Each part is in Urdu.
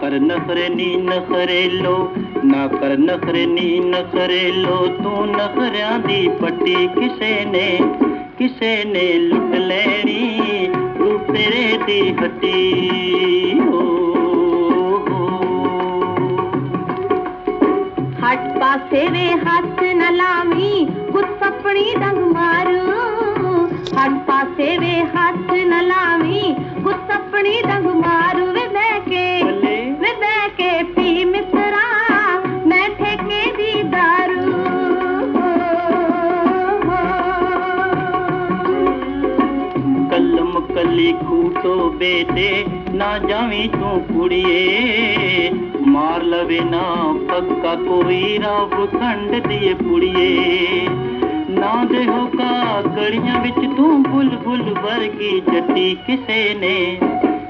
کر نخرے نی نخرے لو نہ کر نخرے نی نخرے لو تو نخریاں دی پٹی کسے نے کسے نے لٹ لینی رو تیرے دی ہٹی ہٹ پاسے وے ہاتھ نہ لاوی گت سپڑی مار ہٹ پاسے وے ہاتھ نہ لاوی گت ਕਲੀ ਖੂਟੋ ਬੇਟੇ ਨਾ ਜਾਵੀਂ ਤੂੰ ਕੁੜੀਏ ਮਾਰ ਲਵੇ ਨਾ ਪੱਕਾ ਕੋਈ ਰੱਬ ਖੰਡ ਦੀ ਪੁੜੀਏ ਨਾ ਦੇ ਹੋਕਾ ਗਲੀਆਂ ਵਿੱਚ ਤੂੰ ਬੁਲਬੁਲ ਵਰਗੀ ਜੱਟੀ ਕਿਸੇ ਨੇ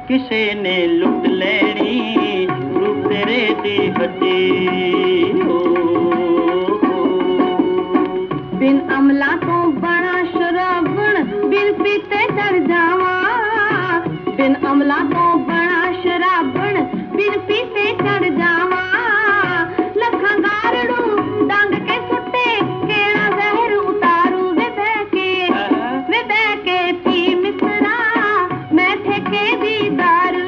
ਕਿਸੇ ਨੇ ਲੁੱਟ ਲੈਣੀ ਰੂਪ ਤੇਰੇ ਦੀ ਹੱਡੀ ਹੋ ਹੋ ਬਿਨ ਅਮਲਾ ਤੋਂ ਬਣਾ ਸ਼ਰਾਬਣ ਬਿਨ ਪੀਤੇ ਚੜ ਜਾਵਾਂ کملا تو بڑا شرابن بن پیسے چڑھ جاواں لکھاں گارڑو ڈنگ کے سٹے کیڑا زہر اتارو وے بہ کے وے بہ کے پی مصرا میں تھے کے دیدار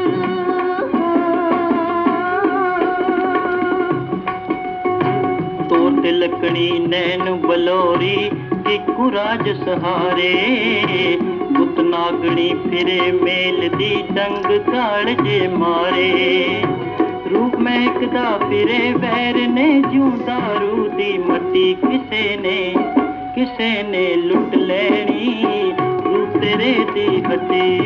تو تلکنی نین بلوری ایک راج سہارے ਰਾਜ ਨਾਗਣੀ ਫਿਰੇ ਮੇਲ ਦੀ ਡੰਗ ਕਾਲ ਜੇ ਮਾਰੇ। ਰੂਪ ਮਹਿਕਦਾ ਫਿਰੇ ਵੈਰ ਨੇ ਜਿਉਂ ਦਾਰੂ ਦੀ ਮੱਟੀ ਕਿਸੇ ਨੇ ਕਿਸੇ ਨੇ ਲੁੱਟ ਲੈਣੀ ਰੂਪ ਤੇਰੇ ਦੀ ਹੱਟੀ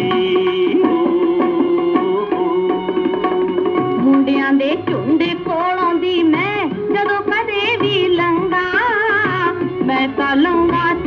ਮੁੰਡਿਆਂ ਦੇ ਝੁੰਡ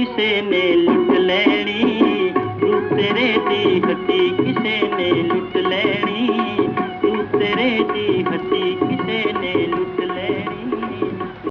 کسے نے لٹ لینی تو تیرے دی ہٹی کسے نے لٹ لینی تو تیرے دی ہٹی